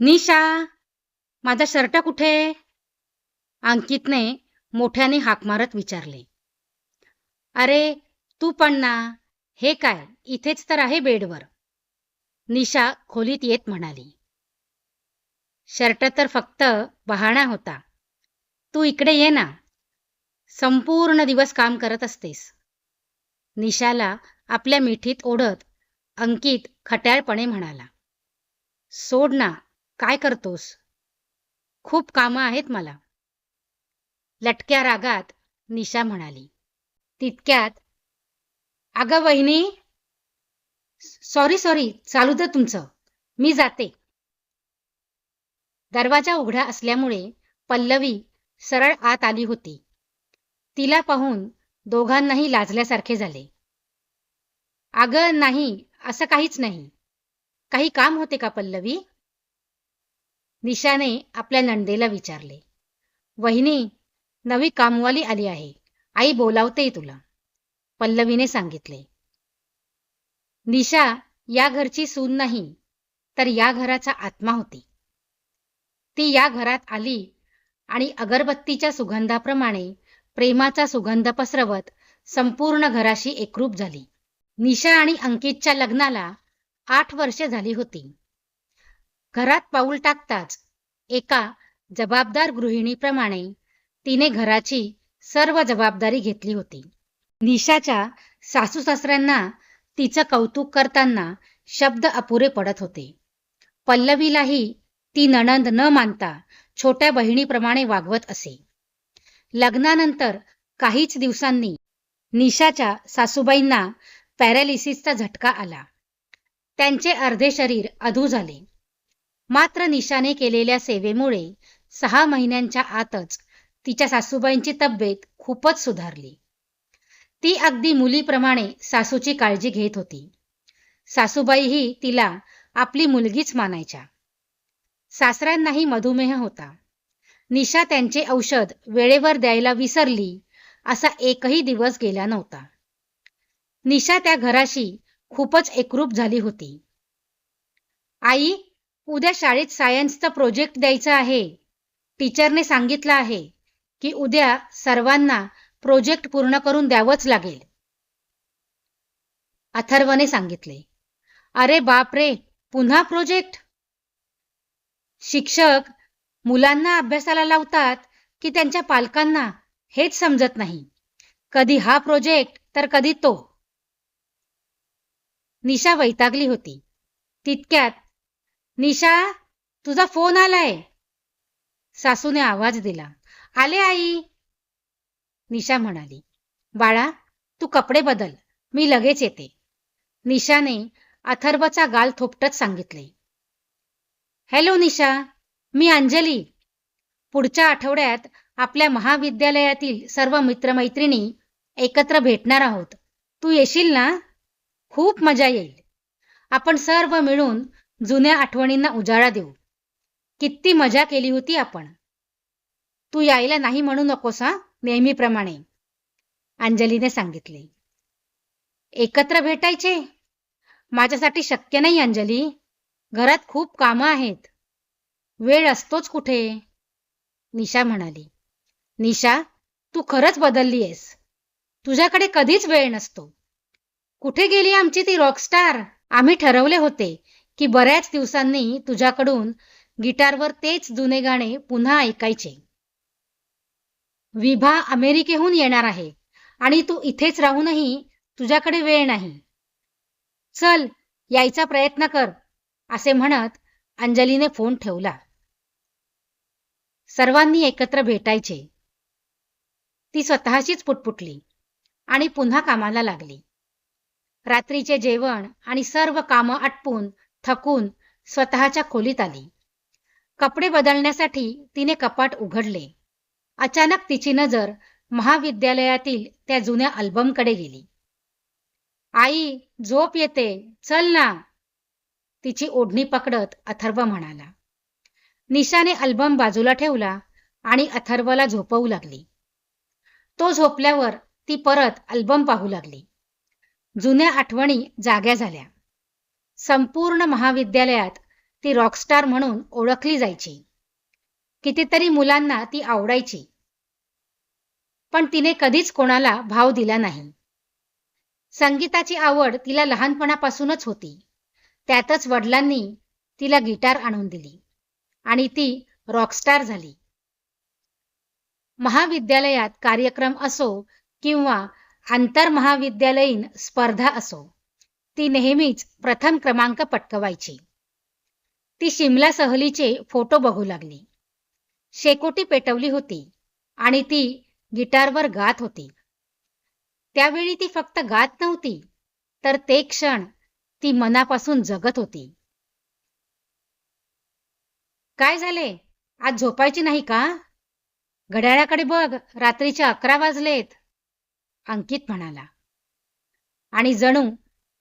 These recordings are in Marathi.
निशा माझा शर्ट कुठे? अंकितने मोठ्याने हाक मारत विचारले. अरे तू पण ना. हे काय? इथेच तर आहे बेडवर. निशा खोलीत येत म्हणाली. शर्ट तर फक्त बहाणा होता. तू इकडे ये ना. संपूर्ण दिवस काम करत असतेस. निशाला आपल्या मिठीत ओढत अंकित खट्याळपणे म्हणाला. सोड ना. काय करतोस? खूप कामं आहेत मला. लटक्या रागात निशा म्हणाली. तितक्यात अगं वहिनी सॉरी सॉरी चालू दे तुमचं. मी जाते. दरवाजा उघडा असल्यामुळे पल्लवी सरळ आत आली होती. तिला पाहून दोघांनाही लाजल्यासारखे झाले. अगं नाही असं काहीच नाही. काही काम होते का पल्लवी? निशाने आपल्या नंदेला विचारले. वहिनी नवी कामवाली आली आहे. आई बोलावते तुला. पल्लवीने सांगितले. निशा या घरची सून नाही तर या घराचा आत्मा होती. ती या घरात आली आणि अगरबत्तीच्या सुगंधाप्रमाणे प्रेमाचा सुगंध पसरवत संपूर्ण घराशी एकरूप झाली. निशा आणि अंकितच्या लग्नाला आठ वर्षे झाली होती. घरात पाऊल टाकताच एका जबाबदार गृहिणीप्रमाणे तिने घराची सर्व जबाबदारी घेतली होती. निशाच्या सासू सासऱ्यांना तिचं कौतुक करताना शब्द अपुरे पडत होते. पल्लवीलाही ती नणंद न मानता छोट्या बहिणीप्रमाणे वागवत असे. लग्नानंतर काहीच दिवसांनी निशाच्या सासूबाईंना पॅरालिसिसचा झटका आला. त्यांचे अर्धे शरीर अधू झाले. मात्र निशाने केलेल्या सेवेमुळे सहा महिन्यांच्या आतच तिच्या सासूबाईंची तब्येत खूपच सुधारली. ती अगदी मुलीप्रमाणे सासूची काळजी घेत होती. सासूबाईही तिला आपली मुलगीच मानायच्या. सासऱ्यांनाही मधुमेह होता. निशा त्यांचे औषध वेळेवर द्यायला विसरली असा एकही दिवस गेला नव्हता. निशा त्या घराशी खूपच एकरूप झाली होती. आई उद्या शाळेत सायन्सचा प्रोजेक्ट द्यायचा आहे. टीचरने सांगितलं आहे की उद्या सर्वांना प्रोजेक्ट पूर्ण करून द्यावंच लागेल. अथर्वने सांगितले अरे बाप रे पुन्हा प्रोजेक्ट? शिक्षक मुलांना अभ्यासाला लावतात की त्यांच्या पालकांना हेच समजत नाही. कधी हा प्रोजेक्ट तर कधी तो. निशा वैतागली होती. तितक्यात निशा तुझा फोन आलाय. सासूने आवाज दिला. आले आई. निशा म्हणाली बाळा तू कपडे बदल मी लगेच येते. निशाने अथर्वचा गाल थोपटत सांगितले. हॅलो निशा मी अंजली. पुढच्या आठवड्यात आपल्या महाविद्यालयातील सर्व मित्रमैत्रिणी एकत्र भेटणार आहोत. तू येशील ना? खूप मजा येईल. आपण सर्व मिळून जुन्या आठवणींना उजाळा देऊ. किती मजा केली होती आपण. तू यायला नाही म्हणू नकोस हा? नेहमीप्रमाणे. अंजलीने सांगितले. एकत्र भेटायचे? माझ्यासाठी शक्य नाही अंजली. घरात खूप कामं आहेत. वेळ असतोच कुठे? निशा म्हणाली. निशा तू खरंच बदलली आहेस तुझ्याकडे कधीच वेळ नसतो. कुठे गेली आमची ती रॉकस्टार आम्ही ठरवले होते. की बऱ्याच दिवसांनी तुझ्याकडून गिटारवर तेच जुने गाणे पुन्हा ऐकायचे. विभा अमेरिकेहून येणार आहे आणि तू इथेच राहूनही तुझ्याकडे वेळ नाही. चल यायचा प्रयत्न कर असे म्हणत अंजलीने फोन ठेवला. सर्वांनी एकत्र भेटायचे. ती स्वतःशीच पुटपुटली आणि पुन्हा कामाला लागली. रात्रीचे जेवण आणि सर्व कामं आटपून थकून स्वतःच्या खोलीत आली. कपडे बदलण्यासाठी तिने कपाट उघडले. अचानक तिची नजर महाविद्यालयातील त्या जुन्या अल्बमकडे गेली. आई झोप येते. चल ना. तिची ओढणी पकडत अथर्व म्हणाला. निशाने अल्बम बाजूला ठेवला आणि अथर्वला झोपवू लागली. तो झोपल्यावर ती परत अल्बम पाहू लागली. जुन्या आठवणी जाग्या झाल्या. संपूर्ण महाविद्यालयात ती रॉकस्टार म्हणून ओळखली जायची. कितीतरी मुलांना ती आवडायची. पण तिने कधीच कोणाला भाव दिला नाही. संगीताची आवड तिला लहानपणापासूनच होती. त्यातच वडिलांनी तिला गिटार आणून दिली आणि ती रॉकस्टार झाली. महाविद्यालयात कार्यक्रम असो किंवा आंतरमहाविद्यालयीन स्पर्धा असो ती नेहमीच प्रथम क्रमांक पटकवायची. ती शिमला सहलीचे फोटो बघू लागली. शेकोटी पेटवली होती आणि ती गिटारवर गात होती. त्यावेळी ती फक्त गात नव्हती तर ते क्षण ती मनापासून जगत होती. काय झाले? आज झोपायची नाही का? घड्याळाकडे बघ रात्रीचे अकरा वाजलेत अंकित म्हणाला. आणि जणू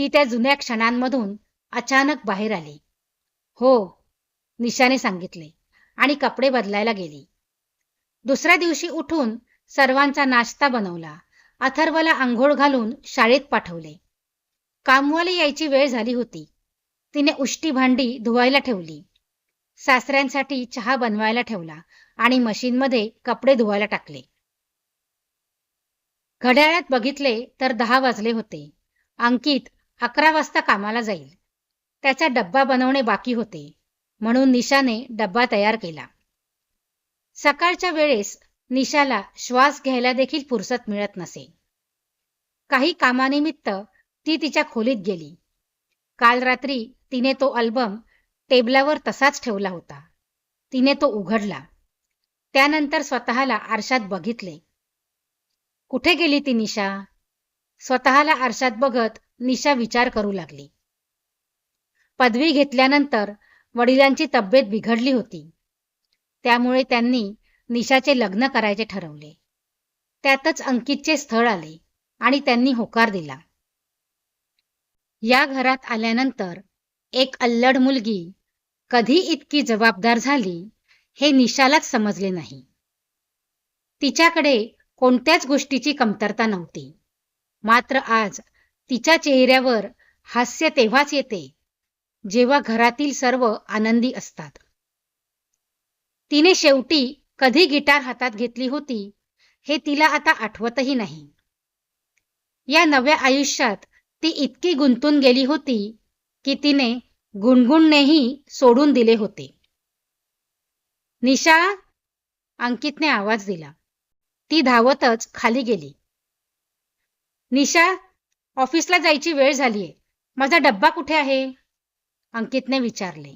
ती त्या जुन्या क्षणांमधून अचानक बाहेर आली. हो निशाने सांगितले आणि कपडे बदलायला गेली. दुसऱ्या दिवशी उठून सर्वांचा नाश्ता बनवला. अथर्वला आंघोळ घालून शाळेत पाठवले. कामवाली यायची वेळ झाली होती. तिने उष्टी भांडी धुवायला ठेवली. सासऱ्यांसाठी चहा बनवायला ठेवला आणि मशीनमध्ये कपडे धुवायला टाकले. घड्याळात बघितले तर दहा वाजले होते. अंकित अकरा वाजता कामाला जाईल. त्याचा डब्बा बनवणे बाकी होते म्हणून निशाने डब्बा तयार केला. सकाळच्या वेळेस निशाला श्वास घ्यायला देखील फुरसत मिळत नसे. काही कामानिमित्त ती तिच्या खोलीत गेली. काल रात्री तिने तो अल्बम टेबलावर तसाच ठेवला होता. तिने तो उघडला. त्यानंतर स्वतःला आरशात बघितले. कुठे गेली ती निशा स्वतःला आरशात बघत निशा विचार करू लागली. पदवी घेतल्यानंतर वडिलांची तब्येत बिघडली होती. त्यामुळे त्यांनी निशाचे लग्न करायचे ठरवले. त्यातच अंकितचे स्थळ आले आणि त्यांनी होकार दिला. या घरात आल्यानंतर एक अल्लड मुलगी कधी इतकी जबाबदार झाली हे निशालाच समजले नाही. तिच्याकडे कोणत्याच गोष्टीची कमतरता नव्हती. मात्र आज तिच्या चेहऱ्यावर हास्य तेव्हाच येते जेव्हा घरातील सर्व आनंदी असतात. तिने शेवटी कधी गिटार हातात घेतली होती हे तिला आता आठवतही नाही. या नव्या आयुष्यात ती इतकी गुंतून गेली होती की तिने गुणगुणनेही सोडून दिले होते. निशा अंकितने आवाज दिला. ती धावतच खाली गेली. निशा ऑफिसला जायची वेळ झालीये. माझा डब्बा कुठे आहे? अंकितने विचारले.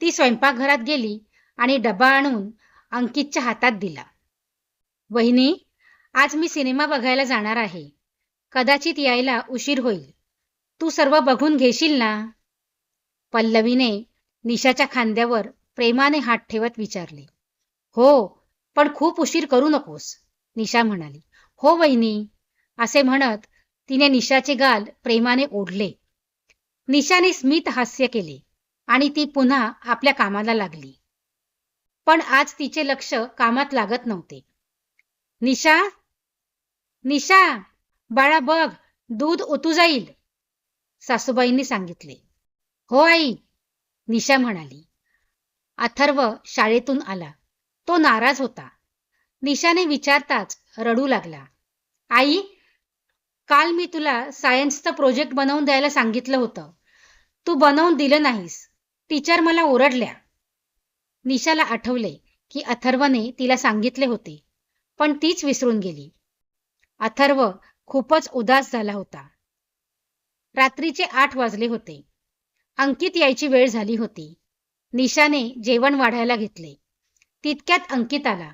ती स्वयंपाकघरात गेली आणि डबा आणून अंकितच्या हातात दिला. वहिनी आज मी सिनेमा बघायला जाणार आहे. कदाचित यायला उशीर होईल. तू सर्व बघून घेशील ना? पल्लवीने निशाच्या खांद्यावर प्रेमाने हात ठेवत विचारले. हो पण खूप उशीर करू नकोस निशा म्हणाली. हो वहिनी असे म्हणत तिने निशाचे गाल प्रेमाने ओढले. निशाने स्मित हास्य केले आणि ती पुन्हा आपल्या कामाला लागली. पण आज तिचे लक्ष कामात लागत नव्हते. निशा निशा बाळा बघ दूध ओतू जाईल सासूबाईंनी सांगितले. हो आई निशा म्हणाली. अथर्व शाळेतून आला. तो नाराज होता. निशाने विचारताच रडू लागला. आई काल मी तुला सायन्सचा प्रोजेक्ट बनवून द्यायला सांगितलं होतं. तू बनवून दिलं नाहीस. टीचर मला ओरडल्या. निशाला आठवले की अथर्वने तिला सांगितले होते पण तीच विसरून गेली. अथर्व खूपच उदास झाला होता. रात्रीचे आठ वाजले होते. अंकित यायची वेळ झाली होती. निशाने जेवण वाढायला घेतले. तितक्यात अंकित आला.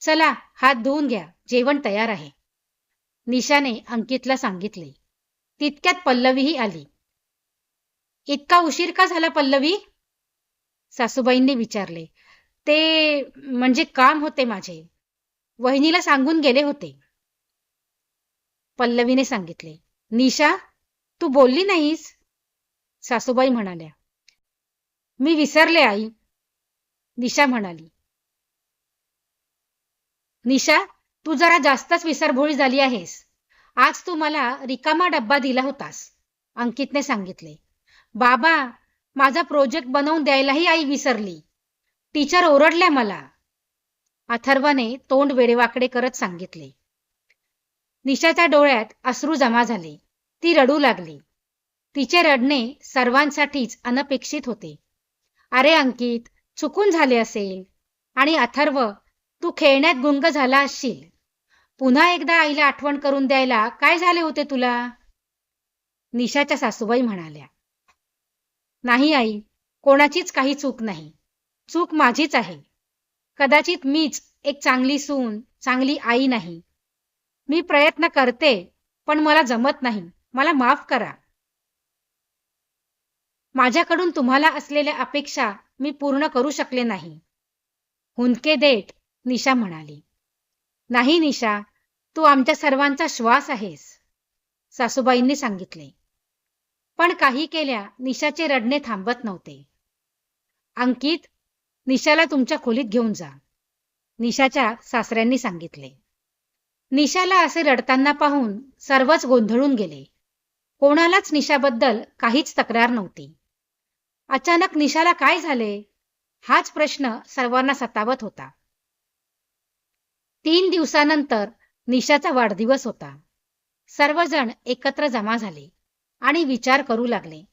चला हात धुवून घ्या. जेवण तयार आहे. निशाने अंकितला सांगितले. तितक्यात पल्लवीही आली. इतका उशीर का झाला पल्लवी? सासूबाईंनी विचारले. ते म्हणजे काम होते माझे. वहिनीला सांगून गेले होते. पल्लवीने सांगितले. निशा तू बोलली नाहीस? सासूबाई म्हणाल्या. मी विसरले आई. निशा म्हणाली. निशा तू जरा जास्तच विसरभोळी झाली आहेस. आज तू मला रिकामा डब्बा दिला होतास अंकितने सांगितले. बाबा माझा प्रोजेक्ट बनवून द्यायलाही आई विसरली. टीचर ओरडल्या मला. अथर्वने तोंड वेडेवाकडे करत सांगितले. निशाच्या डोळ्यात अश्रू जमा झाले. ती रडू लागली. तिचे रडणे सर्वांसाठीच अनपेक्षित होते. अरे अंकित चुकून झाले असेल. आणि अथर्व तू खेळण्यात गुंग झाला असशील. पुन्हा एकदा आईला आठवण करून द्यायला काय झाले होते तुला? निशाच्या सासूबाई म्हणाल्या नाही आई कोणाचीच काही चूक नाही. चूक माझीच आहे. कदाचित मीच एक चांगली सून चांगली आई नाही. मी प्रयत्न करते पण मला जमत नाही. मला माफ करा. माझ्याकडून तुम्हाला असलेल्या अपेक्षा मी पूर्ण करू शकले नाही. हुंदके देत निशा म्हणाली. नाही निशा तू आमच्या सर्वांचा श्वास आहेस सासूबाईंनी सांगितले. पण काही केल्या निशाचे रडणे थांबत नव्हते. अंकित निशाला तुमच्या खोलीत घेऊन जा निशाच्या सासऱ्यांनी सांगितले. निशाला असे रडताना पाहून सर्वच गोंधळून गेले. कोणालाच निशाबद्दल काहीच तक्रार नव्हती. अचानक निशाला काय झाले? हाच प्रश्न सर्वांना सतावत होता. तीन दिवसानंतर निशाचा वाढदिवस होता. सर्वजण एकत्र जमा झाले आणि विचार करू लागले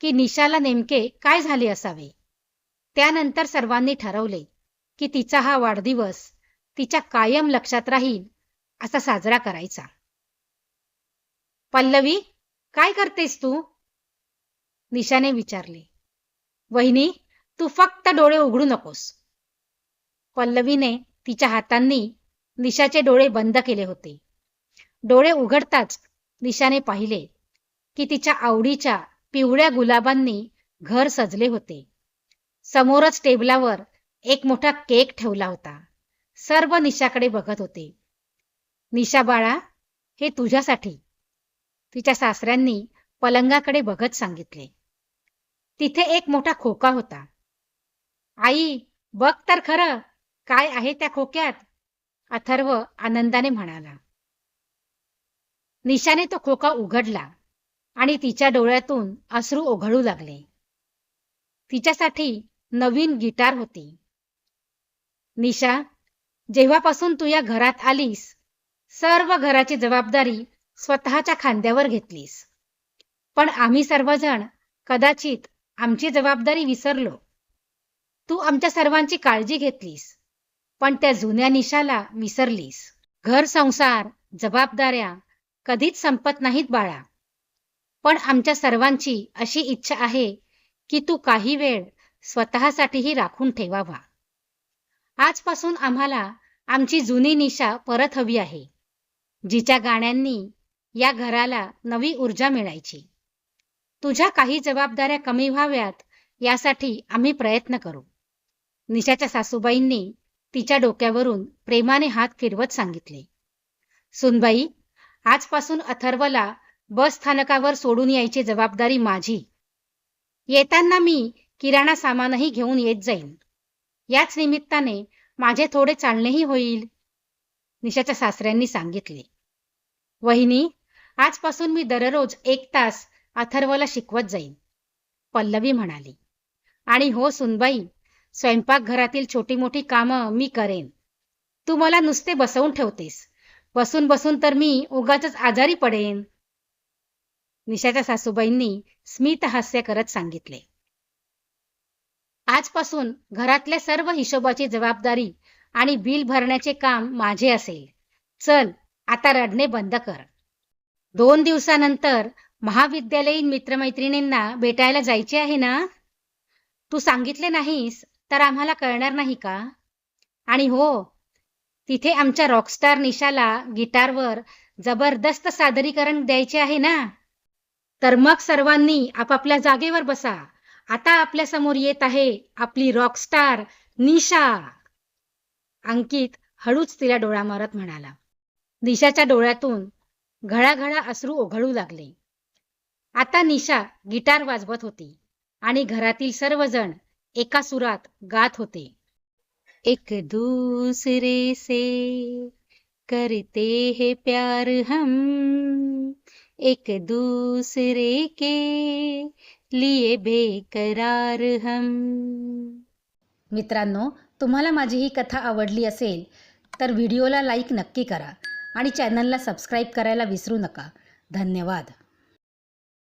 की निशाला नेमके काय झाले असावे. त्यानंतर सर्वांनी ठरवले की तिचा हा वाढदिवस तिच्या कायम लक्षात राहील असा साजरा करायचा. पल्लवी काय करतेस तू? निशाने विचारले. वहिनी तू फक्त डोळे उघडू नकोस. पल्लवीने तिच्या हातांनी निशाचे डोळे बंद केले होते. डोळे उघडताच निशाने पाहिले की तिच्या आवडीच्या पिवळ्या गुलाबांनी घर सजले होते. समोरच टेबलावर एक मोठा केक ठेवला होता. सर्व निशाकडे बघत होते. निशा बाळा हे तुझ्यासाठी. तिच्या सासऱ्यांनी पलंगाकडे बघत सांगितले. तिथे एक मोठा खोका होता. आई बघ तर खरं काय आहे त्या खोक्यात? अथर्व आनंदाने म्हणाला निशाने तो खोका उघडला आणि तिच्या डोळ्यातून अश्रू ओघळू लागले. तिच्यासाठी नवीन गिटार होती. निशा जेव्हापासून तू या घरात आलीस सर्व घराची जबाबदारी स्वतःच्या खांद्यावर घेतलीस. पण आम्ही सर्वजण कदाचित आमची जबाबदारी विसरलो. तू आमच्या सर्वांची काळजी घेतलीस. पण त्या जुन्या निशाला विसरलीस. घर संसार जबाबदाऱ्या कधीच संपत नाहीत बाळा. पण आमच्या सर्वांची अशी इच्छा आहे की तू काही वेळ स्वतःसाठीही राखून ठेवावा. आजपासून आम्हाला आमची जुनी निशा परत हवी आहे. जिच्या गाण्यांनी या घराला नवी ऊर्जा मिळायची. तुझ्या काही जबाबदाऱ्या कमी व्हाव्यात यासाठी आम्ही प्रयत्न करू. निशाच्या सासूबाईंनी तिच्या डोक्यावरून प्रेमाने हात फिरवत सांगितले. सुनबाई आजपासून अथर्वला बस स्थानकावर सोडून यायची जबाबदारी माझी. येताना मी किराणा सामानही घेऊन येत जाईन. याच निमित्ताने माझे थोडे चालणेही होईल निशाच्या सासऱ्यांनी सांगितले. वहिनी आजपासून मी दररोज एक तास अथर्वला शिकवत जाईन पल्लवी म्हणाली. आणि हो सुनबाई स्वयंपाकघरातील छोटी मोठी कामं मी करेन. तू मला नुसते बसवून ठेवतेस. बसून बसून तर मी उगाच आजारी पडेन. निशाच्या सासूबाईंनी स्मित हास्य करत सांगितले. आजपासून घरातल्या सर्व हिशोबाची जबाबदारी आणि बिल भरण्याचे काम माझे असेल. चल आता रडणे बंद कर. दोन दिवसानंतर महाविद्यालयीन मित्रमैत्रिणींना भेटायला जायचे आहे ना? तू सांगितले नाहीस तर आम्हाला कळणार नाही का? आणि हो तिथे आमच्या रॉकस्टार निशाला गिटारवर जबरदस्त सादरीकरण द्यायचे आहे ना? तर मग सर्वांनी आपापल्या जागेवर बसा. आता आपल्यासमोर येत आहे आपली रॉकस्टार निशा. अंकित हळूच तिला डोळा मारत म्हणाला. निशाच्या डोळ्यातून घळाघळा अश्रू ओघळू लागले. आता निशा गिटार वाजवत होती आणि घरातील सर्वजण एका सुरात गात होते. एक दूसरे से करते हे प्यार हम. एक दूसरे के लिए बेकरार हम. मित्रांनो तुम्हाला माझी ही कथा आवडली असेल तर व्हिडिओला लाईक नक्की करा आणि चॅनलला सबस्क्राईब करायला विसरू नका. धन्यवाद.